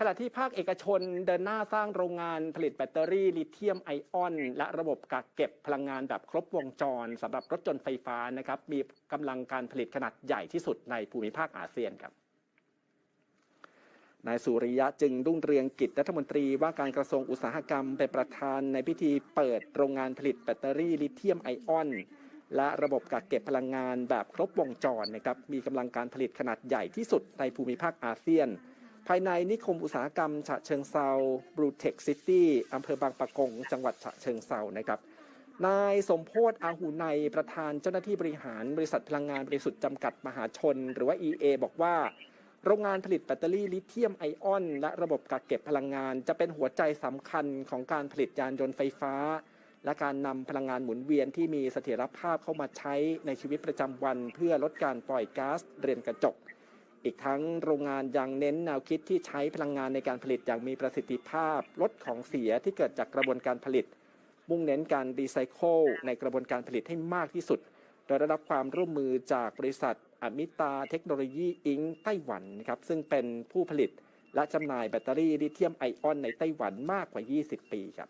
ขณะที่ภาคเอกชนเดินหน้าสร้างโรงงานผลิตแบตเตอรี่ลิเธียมไอออน และระบบกักเก็บพลังงานแบบครบวงจรสำหรับรถยนต์ไฟฟ้านะครับมีกำลังการผลิตขนาดใหญ่ที่สุดในภูมิภาคอาเซียนครับนายสุริยะจึงรุ่งเรืองกิจรัฐมนตรีว่าการกระทรวงอุตสาหกรรมเป็นประธานในพิธีเปิดโรงงานผลิตแบตเตอรี่ลิเธียมไอออน และระบบกักเก็บพลังงานแบบครบวงจรนะครับมีกำลังการผลิตขนาดใหญ่ที่สุดในภูมิภาคอาเซียน ภายในนิคมอุตสาหกรรมฉะเชิงเซาบรูเทคซิตี้อำเภอบางปะกง จังหวัดฉะเชิงเซานะครับ นายสมโพธอาหูในยประธานเจ้าหน้าที่บริหารบริษัทพลังงานบริสุทธิ์จำกัดมหาชน หรือว่า EA บอกว่า โรงงานผลิตแบตเตอรี่ลิเธียมไอออน และระบบกักเก็บพลังงาน จะเป็นหัวใจสำคัญของการผลิตยานยนต์ไฟฟ้า และการนำพลังงานหมุนเวียนที่มีเสถียรภาพเข้ามาใช้ในชีวิตประจำวัน เพื่อลดการปล่อยก๊าซเรือนกระจก อีกทั้งโรงงานยังเน้นแนวคิดที่ใช้พลังงานในการผลิตอย่างมีประสิทธิภาพ ลดของเสียที่เกิดจากกระบวนการผลิต มุ่งเน้นการรีไซเคิลในกระบวนการผลิตให้มากที่สุด โดยได้รับความร่วมมือจากบริษัทอมิตาเทคโนโลยีอิงไต้หวันครับซึ่งเป็นผู้ผลิตและจำหน่ายแบตเตอรี่ลิเธียมไอออนในไต้หวันมากกว่า 20 ปีครับ